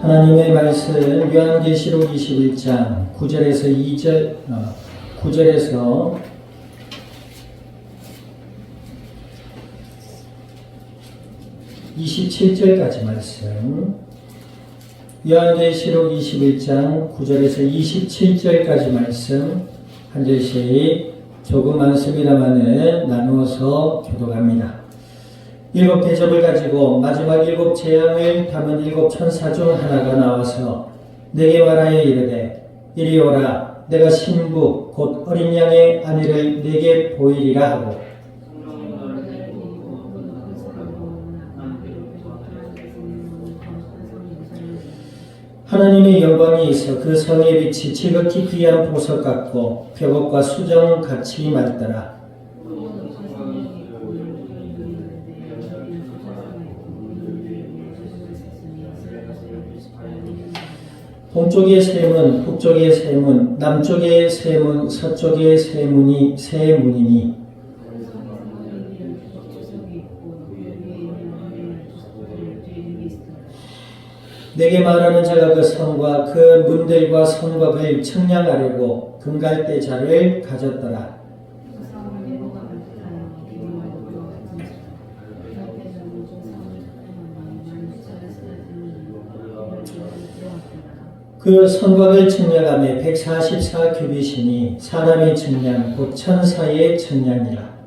하나님의 말씀 요한계시록 21장 9절에서 2절 어, 9절에서 27절까지 말씀 요한계시록 21장 9절에서 27절까지 말씀 한 절씩 조금 많습니다만은 나누어서 교독합니다. 일곱 대접을 가지고 마지막 일곱 재앙을 담은 일곱 천사 중 하나가 나와서 내게 말하여 이르되 이리 오라 내가 신부 곧 어린 양의 아내를 내게 보이리라 하고. 하나님의 영광이 있어 그 성의 빛이 지극히 귀한 보석 같고 벽옥과 수정 같이 맑더라 동쪽의 세문, 북쪽의 세문, 남쪽의 세문, 서쪽의 세문이 세 문이니 내게 말하는 자가 그 성과 그 문들과 성곽을 청량하려고 금갈대 자를 가졌더라. 그 성곽을 청량함에 144 규빗이니 사람의 청량 곧 천사의 청량이라.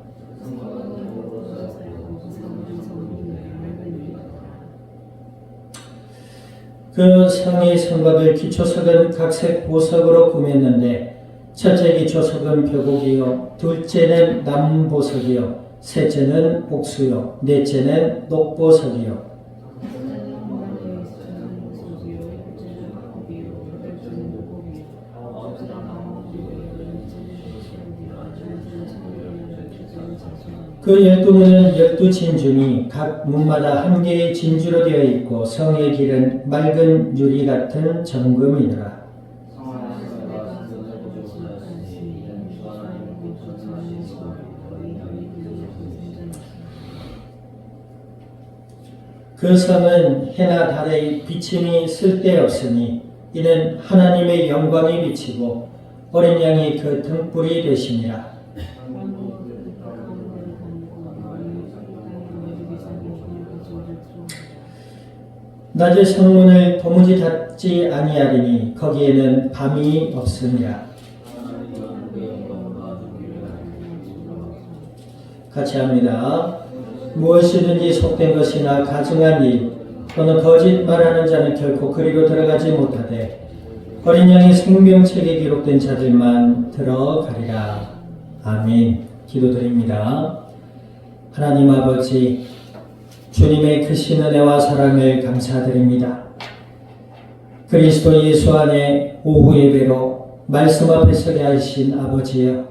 그 성의 성곽을 기초석은 각색 보석으로 꾸몄는데 첫째 기초석은 벽옥이요 둘째는 남보석이요 셋째는 옥수요 넷째는 녹보석이요 그 열두 문은 열두 진주니 각 문마다 한 개의 진주로 되어 있고 성의 길은 맑은 유리 같은 정금이더라. 그 성은 해나 달의 비침이 쓸데없으니 이는 하나님의 영광이 비치고 어린 양이 그 등불이 되심이라. 낮에 성문을 도무지 닫지 아니하리니 거기에는 밤이 없으니라. 같이 합니다. 무엇이든지 속된 것이나 가증한 일 또는 거짓 말하는 자는 결코 그리로 들어가지 못하되 어린 양의 생명책에 기록된 자들만 들어가리라. 아멘. 기도드립니다. 하나님 아버지 주님의 크신 은혜와 사랑을 감사드립니다. 그리스도 예수 안에 오후 예배로 말씀 앞에 서게 하신 아버지여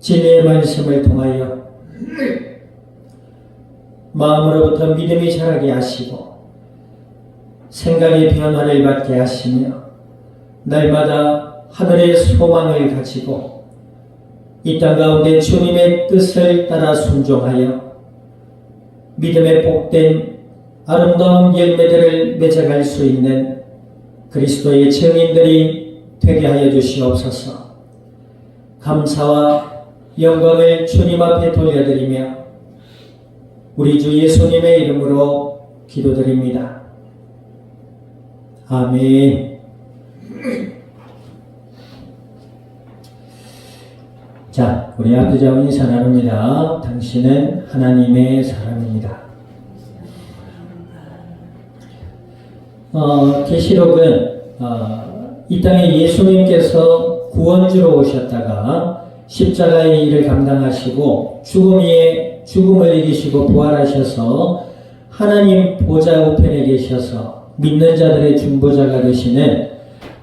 진리의 말씀을 통하여 마음으로부터 믿음이 자라게 하시고 생각의 변화를 받게 하시며 날마다 하늘의 소망을 가지고 이 땅 가운데 주님의 뜻을 따라 순종하여 믿음의 복된 아름다운 열매들을 맺어갈 수 있는 그리스도의 증인들이 되게 하여 주시옵소서. 감사와 영광을 주님 앞에 돌려드리며 우리 주 예수님의 이름으로 기도드립니다. 아멘. 자, 우리 인사 나눕니다. 당신은 하나님의 사람입니다. 어, 계시록은 어, 이 땅에 예수님께서 구원주로 오셨다가 십자가의 일을 감당하시고 죽음 위에 죽음을 이기시고 부활하셔서 하나님 보좌 우편에 계셔서 믿는 자들의 중보자가 되시는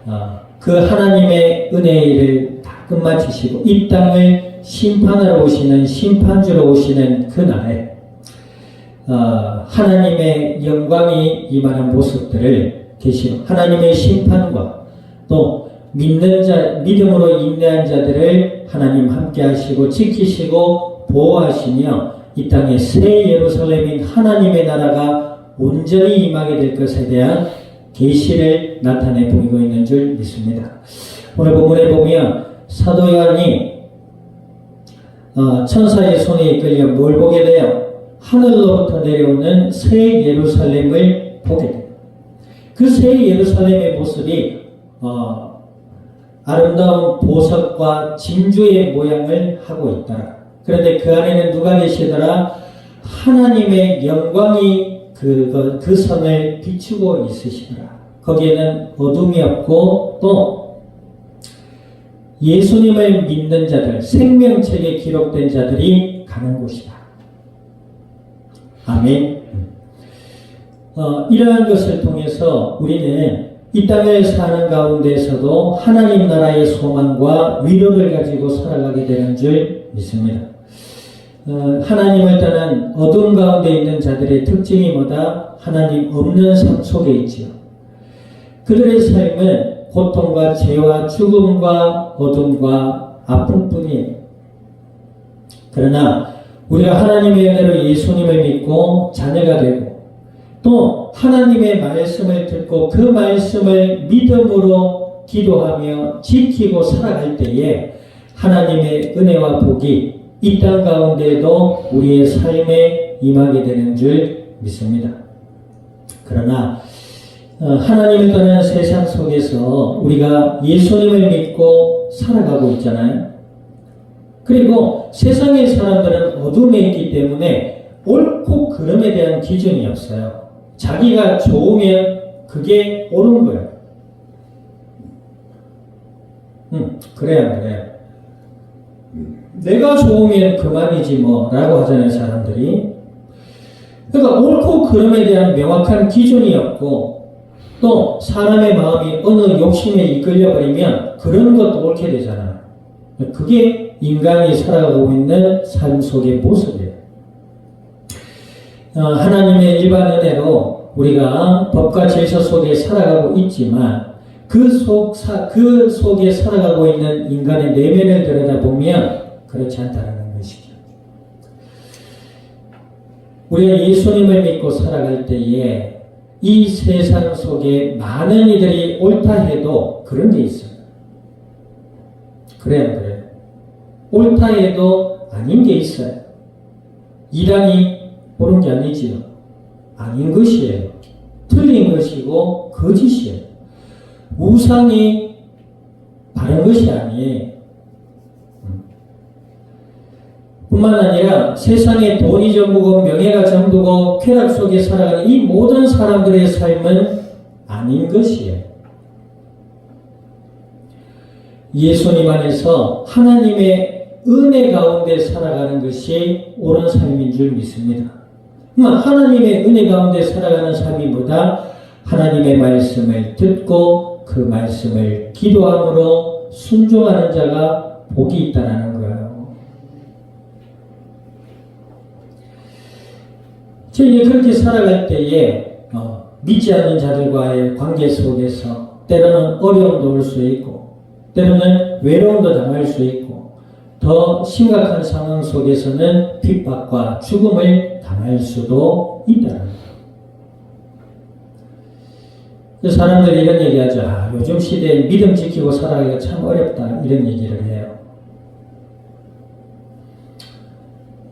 어, 그 하나님의 일을 다 끝마치시고 이 땅을 심판하러 오시는 심판주로 오시는 그날에 어, 하나님의 영광이 임하는 모습들을 계시고 하나님의 심판과 또 믿는 자 믿음으로 인내한 자들을 하나님 함께 하시고 지키시고 보호하시며 이 땅에 새 예루살렘인 하나님의 나라가 온전히 임하게 될 것에 대한 계시를 나타내 보이고 있는 줄 믿습니다. 오늘 본문에 보면 사도 요한이 어, 천사의 손에 이끌려 뭘 보게 돼요? 하늘로부터 내려오는 새 예루살렘을 보게 돼요. 그 새 예루살렘의 모습이 어, 아름다운 보석과 진주의 모양을 하고 있더라. 그런데 그 안에는 누가 계시더라? 하나님의 영광이 그, 그 성을 비추고 있으시더라. 거기에는 어둠이 없고 또 예수님을 믿는 자들, 생명책에 기록된 자들이 가는 곳이다. 아멘. 어, 이러한 것을 통해서 우리는 이 땅을 사는 가운데서도 하나님 나라의 소망과 위로를 가지고 살아가게 되는 줄 믿습니다. 어, 하나님을 떠난 어둠 가운데 있는 자들의 특징이 뭐다? 하나님 없는 삶 속에 있지요. 그들의 삶은 고통과 죄와 죽음과 어둠과 아픔뿐이에요. 그러나 우리가 하나님의 은혜로 예수님을 믿고 자녀가 되고 또 하나님의 말씀을 듣고 그 말씀을 믿음으로 기도하며 지키고 살아갈 때에 하나님의 은혜와 복이 이 땅 가운데도 우리의 삶에 임하게 되는 줄 믿습니다. 그러나 어, 하나님을 떠난 세상 속에서 우리가 예수님을 믿고 살아가고 있잖아요. 그리고 세상의 사람들은 어둠에 있기 때문에 옳고 그름에 대한 기준이 없어요. 자기가 좋으면 그게 옳은 거예요. 음, 그래야 그래. 내가 좋으면 그만이지 뭐 라고 하잖아요 사람들이. 그러니까 옳고 그름에 대한 명확한 기준이 없고 또 사람의 마음이 어느 욕심에 이끌려 버리면 그런 것도 옳게 되잖아요. 그게 인간이 살아가고 있는 삶 속의 모습이에요. 어, 하나님의 일반 은혜로 우리가 법과 질서 속에 살아가고 있지만 그 속, 그 속에 살아가고 있는 인간의 내면을 들여다보면 그렇지 않다는 것이죠. 우리가 예수님을 믿고 살아갈 때에 이 세상 속에 많은 이들이 옳다 해도 그런 게 있어요. 그래, 안 그래? 옳다 해도 아닌 게 있어요. 이란이 옳은 게 아니지요. 아닌 것이에요. 틀린 것이고 거짓이에요. 우상이 바른 것이 아니에요. 뿐만 아니라 세상에 돈이 전부고 명예가 전부고 쾌락 속에 살아가는 이 모든 사람들의 삶은 아닌 것이에요. 예수님 안에서 하나님의 은혜 가운데 살아가는 것이 옳은 삶인 줄 믿습니다. 하나님의 은혜 가운데 살아가는 삶이 뭐다? 하나님의 말씀을 듣고 그 말씀을 기도함으로 순종하는 자가 복이 있다는 거예요. 저희가 그렇게 살아갈 때에 어, 믿지 않는 자들과의 관계 속에서 때로는 어려움도 올 수 있고 때로는 외로움도 당할 수 있고 더 심각한 상황 속에서는 핍박과 죽음을 당할 수도 있다는 거예요. 사람들이 이런 얘기하죠. 아, 요즘 시대에 믿음 지키고 살아가기가 참 어렵다. 이런 얘기를 해요.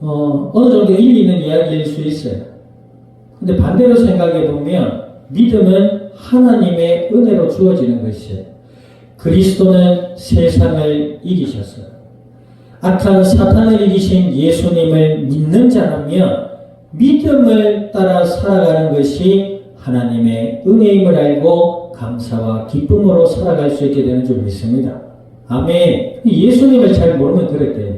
어, 어느 정도 일리 있는 이야기일 수 있어요. 근데 반대로 생각해 보면 믿음은 하나님의 은혜로 주어지는 것이에요. 그리스도는 세상을 이기셨어요. 악한 사탄을 이기신 예수님을 믿는 자라면 믿음을 따라 살아가는 것이 하나님의 은혜임을 알고 감사와 기쁨으로 살아갈 수 있게 되는 줄 믿습니다. 아멘. 예수님을 잘 모르면 그랬대요.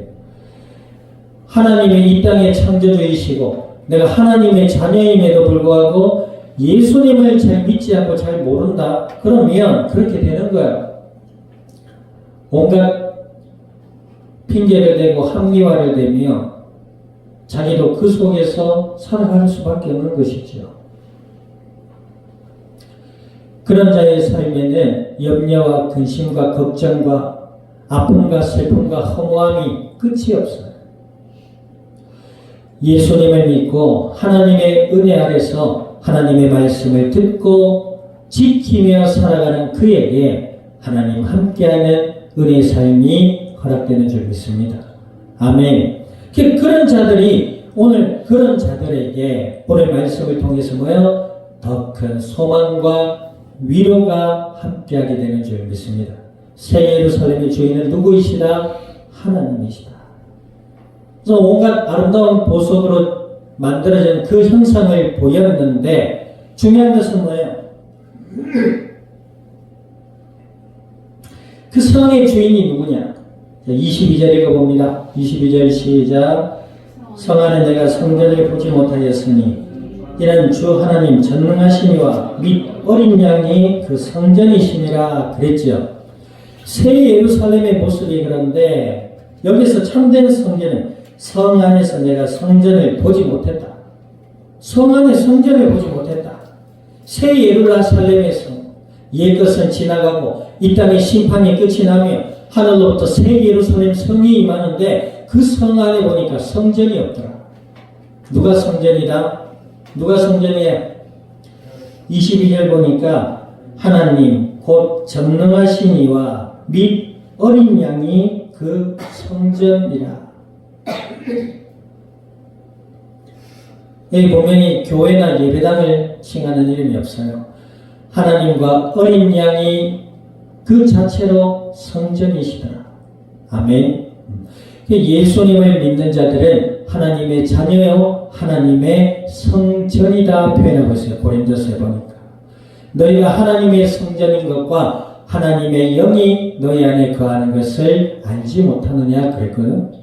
하나님의 이 땅의 창조주이시고 내가 하나님의 자녀임에도 불구하고 예수님을 잘 믿지 않고 잘 모른다. 그러면 그렇게 되는 거야. 온갖 핑계를 대고 합리화를 대며 자기도 그 속에서 살아갈 수밖에 없는 것이죠. 그런 자의 삶에는 염려와 근심과 걱정과 아픔과 슬픔과 허무함이 끝이 없어요. 예수님을 믿고 하나님의 은혜 아래서 하나님의 말씀을 듣고 지키며 살아가는 그에게 하나님 함께하는 은혜의 삶이 허락되는 줄 믿습니다. 아멘. 그- 그런 자들이 오늘 그런 자들에게 오늘 말씀을 통해서 뭐요? 더 큰 소망과 위로가 함께하게 되는 줄 믿습니다. 새 예루살렘의 주인은 누구이시다? 하나님이시다. 그래서 온갖 아름다운 보석으로 만들어진 그 형상을 보였는데 중요한 것은 뭐예요? 그 성의 주인이 누구냐? 22절 읽어봅니다. 22절 시작. 성 안에 내가 성전을 보지 못하였으니 이는 주 하나님 전능하시니와 및 어린 양이 그 성전이시니라 그랬지요. 새 예루살렘의 모습이 그런데 여기서 참된 성전은 성 안에서 내가 성전을 보지 못했다. 성 안에 성전을 보지 못했다. 새 예루살렘에서 옛 것은 지나가고 이 땅의 심판이 끝이 나며 하늘로부터 새 예루살렘 성이 임하는데 그 성 안에 보니까 성전이 없더라. 누가 성전이다? 누가 성전이야? 22절 보니까 하나님 곧 전능하신 이와 및 어린 양이 그 성전이라. 여기 보면 교회나 예배당을 칭하는 이름이 없어요. 하나님과 어린 양이 그 자체로 성전이시더라. 아멘. 예수님을 믿는 자들은 하나님의 자녀요, 하나님의 성전이다 표현하고 있어요. 고린도서에 보니까. 너희가 하나님의 성전인 것과 하나님의 영이 너희 안에 거하는 것을 알지 못하느냐 그랬거든.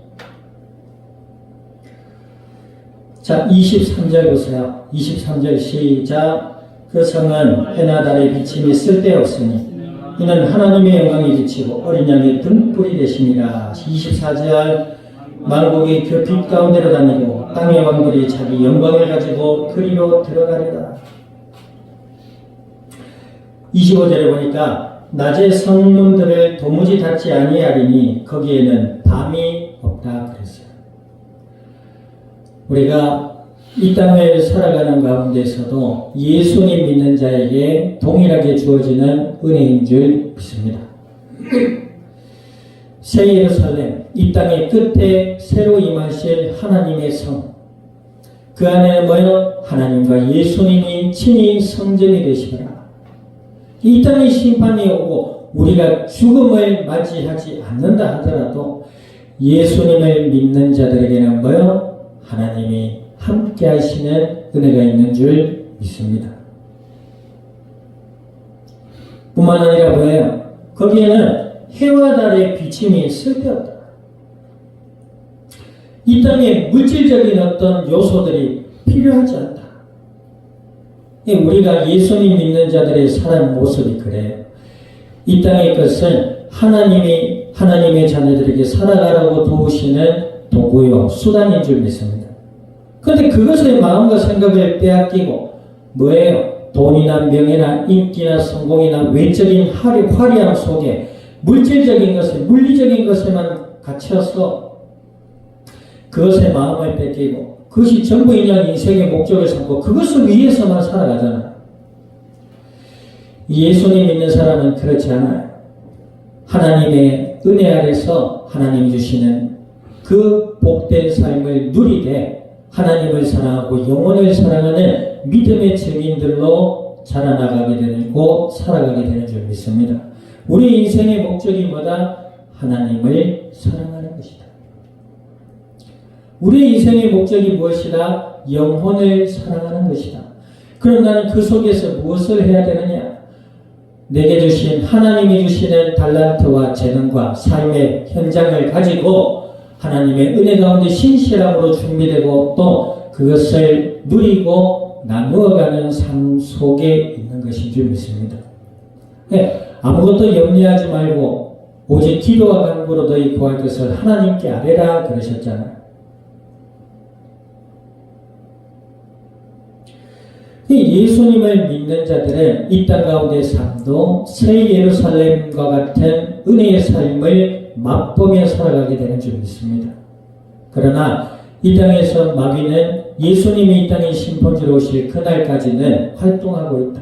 자, 23절 보세요. 23절 시작. 그 성은 해나 달의 비침이 쓸데없으니 이는 하나님의 영광이 비치고 어린 양의 등불이 되시니라. 24절 만국이 그빛 가운데로 다니고 땅의 왕들이 자기 영광을 가지고 그리로 들어가리라. 25절에 보니까 낮의 성문들을 도무지 닫지 아니하리니 거기에는 밤이 없다 그랬어요. 우리가 이 땅을 살아가는 가운데서도 예수님 믿는 자에게 동일하게 주어지는 은혜인 줄 믿습니다. 새 예루살렘, 이 땅의 끝에 새로 임하실 하나님의 성. 그 안에는 뭐요? 하나님과 예수님이 친히 성전이 되시더라. 이 땅의 심판이 오고 우리가 죽음을 맞이하지 않는다 하더라도 예수님을 믿는 자들에게는 뭐요? 하나님이 함께 하시는 은혜가 있는 줄 믿습니다. 뿐만 아니라 뭐예요? 거기에는 해와 달의 비침이 쓸데없다. 이 땅에 물질적인 어떤 요소들이 필요하지 않다. 우리가 예수님 믿는 자들의 살아가는 모습이 그래요. 이 땅의 것은 하나님이 하나님의 자녀들에게 살아가라고 도우시는 도구요 수단인 줄 믿습니다. 그런데 그것의 마음과 생각을 빼앗기고 뭐예요? 돈이나 명예나 인기나 성공이나 외적인 화려, 화려함 속에 물질적인 것에 물리적인 것에만 갇혀서 그것의 마음을 뺏기고 그것이 전부 인연 인생의 목적을 삼고 그것을 위해서만 살아가잖아요. 예수님 믿는 사람은 그렇지 않아요. 하나님의 은혜 아래서 하나님이 주시는 그 복된 삶을 누리되 하나님을 사랑하고 영혼을 사랑하는 믿음의 증인들로 자라나가게 되고 살아가게 되는 줄 믿습니다. 우리 인생의 목적이 뭐다? 하나님을 사랑하는 것이다. 우리 인생의 목적이 무엇이다? 영혼을 사랑하는 것이다. 그럼 나는 그 속에서 무엇을 해야 되느냐? 내게 주신 하나님이 주시는 달란트와 재능과 삶의 현장을 가지고 하나님의 은혜 가운데 신실함으로 준비되고 또 그것을 누리고 나누어가는 삶 속에 있는 것인 줄 믿습니다. 네, 아무것도 염려하지 말고 오직 기도와 간구로 너희 구할 것을 하나님께 아뢰라 그러셨잖아요. 이 예수님을 믿는 자들은 이 땅 가운데 삶도 새 예루살렘과 같은 은혜의 삶을 맛보며 살아가게 되는 줄 믿습니다. 그러나 이 땅에서 마귀는 예수님이 이 땅에 심판주로 오실 그날까지는 활동하고 있다.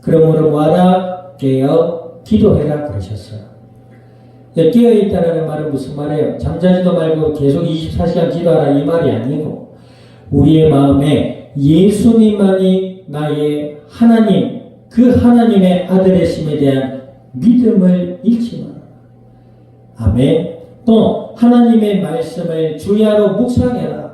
그러므로 뭐하라? 깨어 기도해라 그러셨어요. 네, 깨어 있다는 말은 무슨 말이에요? 잠자지도 말고 계속 24시간 기도하라 이 말이 아니고 우리의 마음에 예수님만이 나의 하나님 그 하나님의 아들이심에 대한 믿음을 잃지 아멘. 또 하나님의 말씀을 주야로 묵상해라.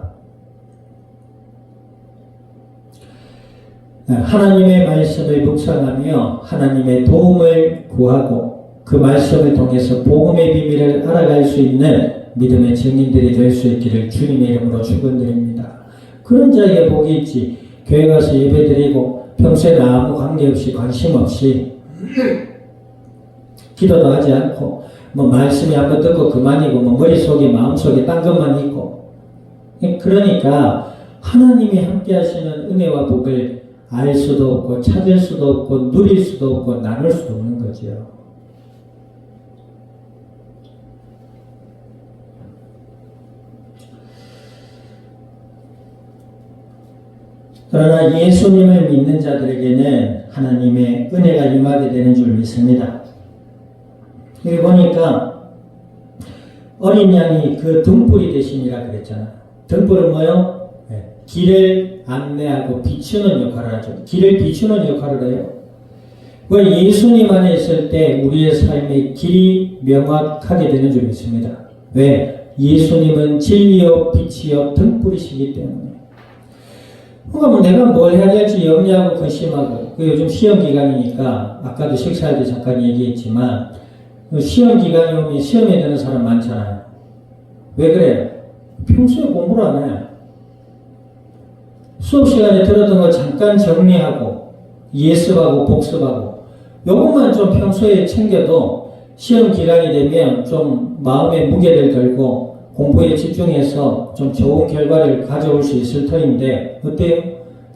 하나님의 말씀을 묵상하며 하나님의 도움을 구하고 그 말씀을 통해서 복음의 비밀을 알아갈 수 있는 믿음의 증인들이 될 수 있기를 주님의 이름으로 축원드립니다. 그런 자에게 복이 있지. 교회 가서 예배드리고 평소에 나 아무 관계없이 관심 없이 기도도 하지 않고 뭐 말씀이 한번 듣고 그만이고 뭐 머릿속에 마음속에 딴 것만 있고 그러니까 하나님이 함께 하시는 은혜와 복을 알 수도 없고 찾을 수도 없고 누릴 수도 없고 나눌 수도 없는 거죠. 그러나 예수님을 믿는 자들에게는 하나님의 은혜가 임하게 되는 줄 믿습니다. 여기 보니까 어린 양이 그 등불이 되심이라 그랬잖아. 등불은 뭐요? 네. 길을 안내하고 비추는 역할을 하죠. 길을 비추는 역할을 해요. 그 예수님 안에 있을 때 우리의 삶의 길이 명확하게 되는 줄 믿습니다. 왜? 예수님은 진리요 빛이요 등불이시기 때문에. 그러니까 뭐 내가 뭘 해야 될지 염려하고 근심하고 그 요즘 시험 기간이니까 아까도 식사할 때 잠깐 얘기했지만 그 시험 기간이 시험에 드는 사람 많잖아요. 왜 그래? 평소에 공부를 안 해. 수업 시간에 들었던 거 잠깐 정리하고 예습하고 복습하고 요것만 좀 평소에 챙겨도 시험 기간이 되면 좀 마음의 무게를 들고 공부에 집중해서 좀 좋은 결과를 가져올 수 있을 터인데 어때요?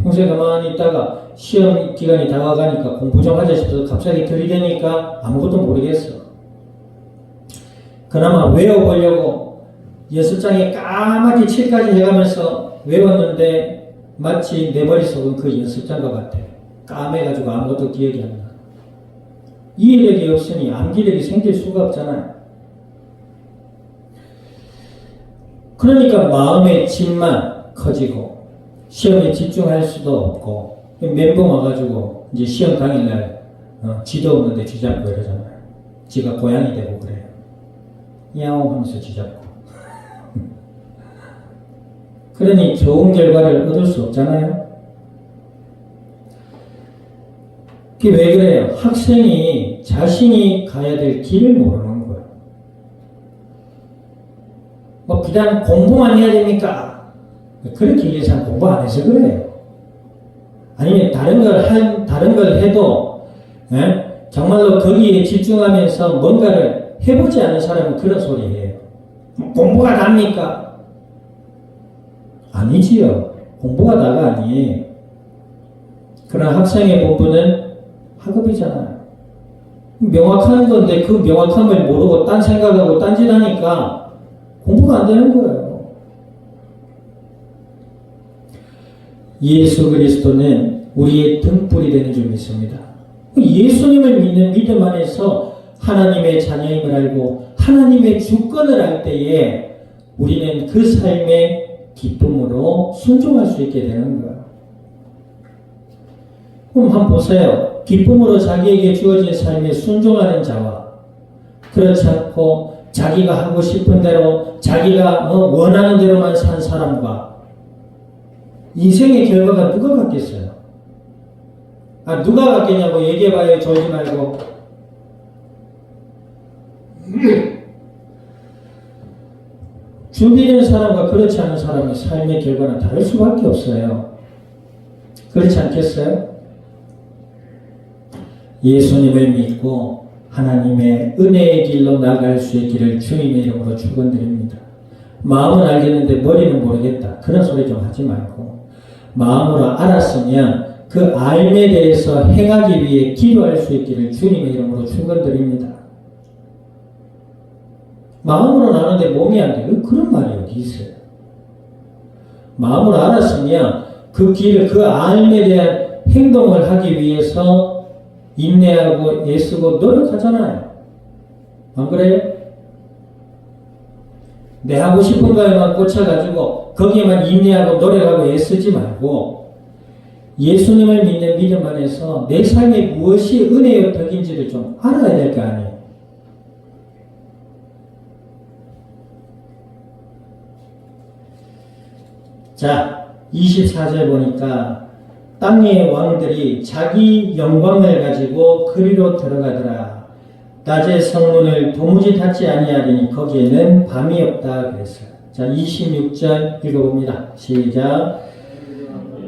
평소에 가만히 있다가 시험 기간이 다가가니까 공부 좀 하자 싶어서 갑자기 들이대니까 아무것도 모르겠어. 그나마 외워보려고 여섯 장에 까맣게 칠까지 해가면서 외웠는데 마치 내 머릿속은 그 여섯 장과 같아. 까매가지고 아무것도 기억이 안 나. 이해력이 없으니 암기력이 생길 수가 없잖아요. 그러니까 마음의 짐만 커지고 시험에 집중할 수도 없고 멘붕 와가지고 이제 시험 당일날 어, 지도 없는데 쥐잡고 이러잖아요. 지가 고양이 되고. 야옹 하면서 쥐잡고. 그러니 좋은 결과를 얻을 수 없잖아요. 그게 왜 그래요? 학생이 자신이 가야 될 길을 모르는 거예요. 뭐 비단 공부만 해야 됩니까? 그렇게 예상 공부 안 해서 그래요. 아니면 다른 걸 한, 다른 걸 해도, 예? 정말로 거기에 집중하면서 뭔가를 해보지 않은 사람은 그런 소리 해요. 공부가 답니까? 아니지요. 공부가 다가 아니에요. 그러나 학생의 본분은 학업이잖아요. 명확한 건데 그 명확함을 모르고 딴 생각하고 딴짓 하니까 공부가 안 되는 거예요. 예수 그리스도는 우리의 등불이 되는 줄 믿습니다. 예수님을 믿는 믿음 안에서 하나님의 자녀임을 알고 하나님의 주권을 알 때에 우리는 그 삶의 기쁨으로 순종할 수 있게 되는 거예요. 그럼 한번 보세요. 기쁨으로 자기에게 주어진 삶에 순종하는 자와 그렇지 않고 자기가 하고 싶은 대로 자기가 원하는 대로만 산 사람과 인생의 결과가 누가 같겠어요? 아, 누가 같겠냐고 얘기해봐요. 졸지 말고. 준비된 사람과 그렇지 않은 사람의 삶의 결과는 다를 수밖에 없어요. 그렇지 않겠어요? 예수님을 믿고 하나님의 은혜의 길로 나갈 수 있기를 주님의 이름으로 축원드립니다. 마음은 알겠는데 머리는 모르겠다. 그런 소리 좀 하지 말고 마음으로 알았으면 그 알에 대해서 행하기 위해 기도할 수 있기를 주님의 이름으로 축원드립니다. 마음으로 나는데 몸이 안 돼. 그런 말이 어디 있어요? 마음으로 알았으면 그 길을 그 알에 대한 행동을 하기 위해서 인내하고 애쓰고 노력하잖아요. 안 그래요? 내 하고 싶은 거에만 꽂혀가지고 거기에만 인내하고 노력하고 애쓰지 말고 예수님을 믿는 믿음 안에서 내 삶에 무엇이 은혜의 덕인지를 좀 알아야 될 거 아니에요. 자, 24절 보니까 땅의 왕들이 자기 영광을 가지고 그리로 들어가더라. 낮의 성문을 도무지 닫지 아니하리니 거기에는 밤이 없다 그랬어요. 자, 26절 읽어봅니다. 시작.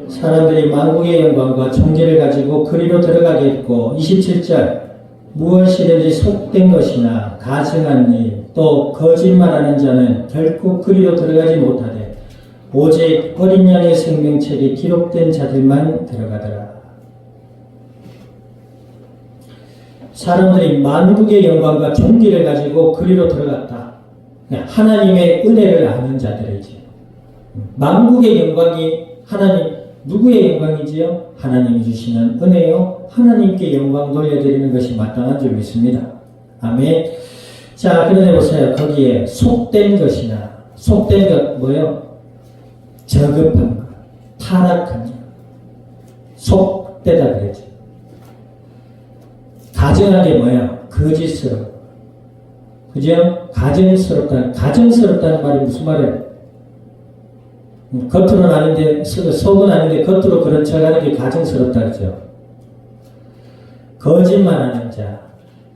사람들이 만국의 영광과 존귀를 가지고 그리로 들어가겠고 27절 무엇이든지 속된 것이나 가증한 일 또 거짓말하는 자는 결코 그리로 들어가지 못하되 오직 어린 양의 생명책에 기록된 자들만 들어가더라. 사람들이 만국의 영광과 존귀를 가지고 그리로 들어갔다. 하나님의 은혜를 아는 자들이지. 만국의 영광이 하나님 누구의 영광이지요? 하나님이 주시는 은혜요. 하나님께 영광 돌려드리는 것이 마땅한 줄 믿습니다. 아멘. 자, 그런데 보세요. 거기에 속된 것이나 속된 것 뭐요? 저급한 것, 타락한 것, 속되다 그러지. 가증하게 뭐야? 거짓스러워. 그죠? 가증스럽다. 가증스럽다는 말이 무슨 말이에요? 음, 겉으로는 아닌데, 속은 아닌데, 겉으로 그런 척 하는 게 가증스럽다 그죠? 거짓말하는 자.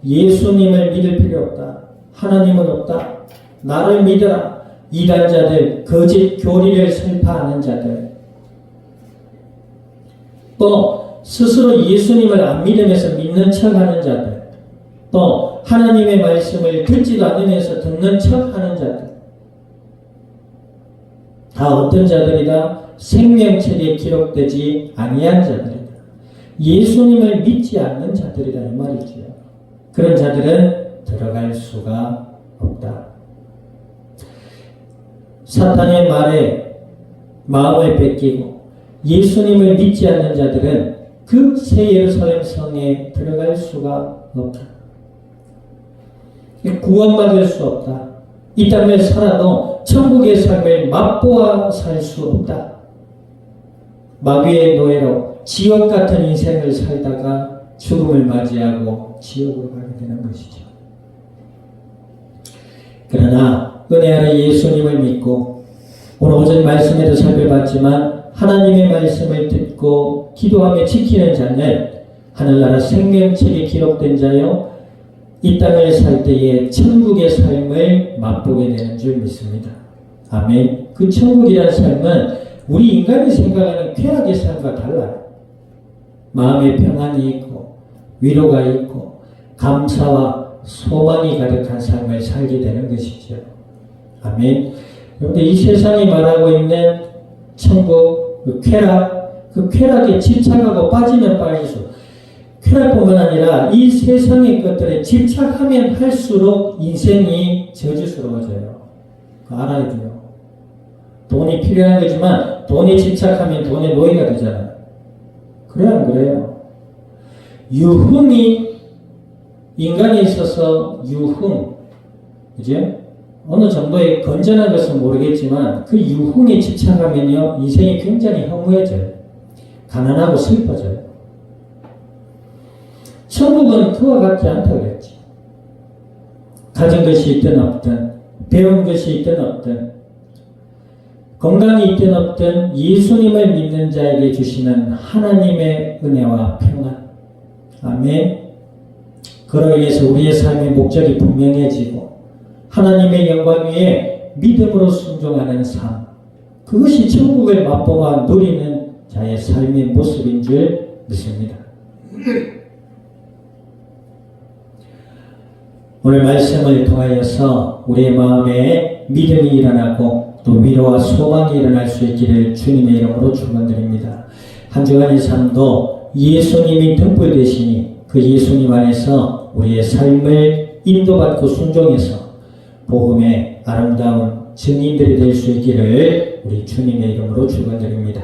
예수님을 믿을 필요 없다. 하나님은 없다. 나를 믿어라. 이단자들, 거짓 교리를 설파하는 자들. 또, 스스로 예수님을 안 믿으면서 믿는 척 하는 자들. 또, 하나님의 말씀을 듣지도 않으면서 듣는 척 하는 자들. 다 어떤 자들이다? 생명책에 기록되지 아니한 자들이다. 예수님을 믿지 않는 자들이다 이 말이지요. 그런 자들은 들어갈 수가 없다. 사탄의 말에 마음을 뺏기고 예수님을 믿지 않는 자들은 그 새 예루살렘 성에 들어갈 수가 없다. 구원받을 수 없다. 이 땅을 살아도 천국의 삶을 맛보아 살 수 없다. 마귀의 노예로 지옥 같은 인생을 살다가 죽음을 맞이하고 지옥으로 가게 되는 것이죠. 그러나 은혜 아래 예수님을 믿고 오늘 오전 말씀에도 살펴봤지만 하나님의 말씀을 듣고 기도하며 지키는 자는 하늘나라 생명책에 기록된 자요 이 땅을 살 때에 천국의 삶을 맛보게 되는 줄 믿습니다. 아멘. 그 천국이라는 삶은 우리 인간이 생각하는 쾌락의 삶과 달라요. 마음의 평안이 있고 위로가 있고 감사와 소망이 가득한 삶을 살게 되는 것이죠. 아멘. 그런데 이 세상이 말하고 있는 천국, 그 쾌락, 그 쾌락에 집착하고 빠지면 빠질수록 쾌락뿐만 아니라 이 세상의 것들에 집착하면 할수록 인생이 저주스러워져요. 그 알아야 돼요. 돈이 필요한 거지만 돈에 집착하면 돈의 노예가 되잖아요. 그래 안 그래요? 유흥이 인간에 있어서 유흥, 그죠? 어느 정도의 건전한 것은 모르겠지만 그 유흥에 집착하면요 인생이 굉장히 허무해져요. 가난하고 슬퍼져요. 천국은 그와 같지 않다고 그랬지. 가진 것이 있든 없든, 배운 것이 있든 없든, 건강이 있든 없든 예수님을 믿는 자에게 주시는 하나님의 은혜와 평안. 아멘. 그로 인해서 우리의 삶의 목적이 분명해지고 하나님의 영광 위에 믿음으로 순종하는 삶. 그것이 천국을 맛보아 누리는 자의 삶의 모습인 줄 믿습니다. 오늘 말씀을 통하여서 우리의 마음에 믿음이 일어나고 또 위로와 소망이 일어날 수 있기를 주님의 이름으로 축원드립니다. 한 주간의 삶도 예수님이 등불 되시니 그 예수님 안에서 우리의 삶을 인도받고 순종해서 복음의 아름다운 증인들이 될 수 있기를 우리 주님의 이름으로 축원드립니다.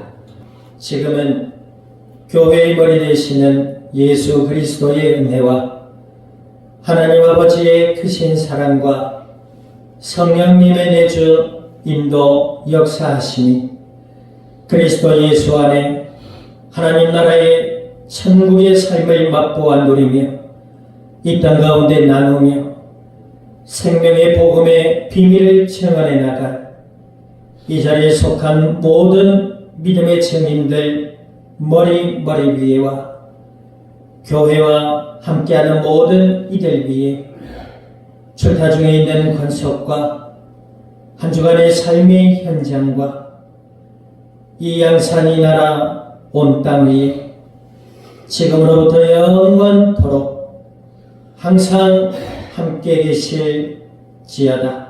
지금은 교회의 머리 되시는 예수 그리스도의 은혜와 하나님 아버지의 크신 사랑과 성령님의 내주 인도 역사하심이 그리스도 예수 안에 하나님 나라의 천국의 삶을 맛보아 누리며 이 땅 가운데 나누며 생명의 복음의 비밀을 증언해 나갈 이 자리에 속한 모든 믿음의 증인들 머리 머리 위에와 교회와 함께하는 모든 이들 위에 출타 중에 있는 권속과 한 주간의 삶의 현장과 이 양산이 나라 온 땅 위에 지금으로부터 영원토록 항상 함께 계실 지어다.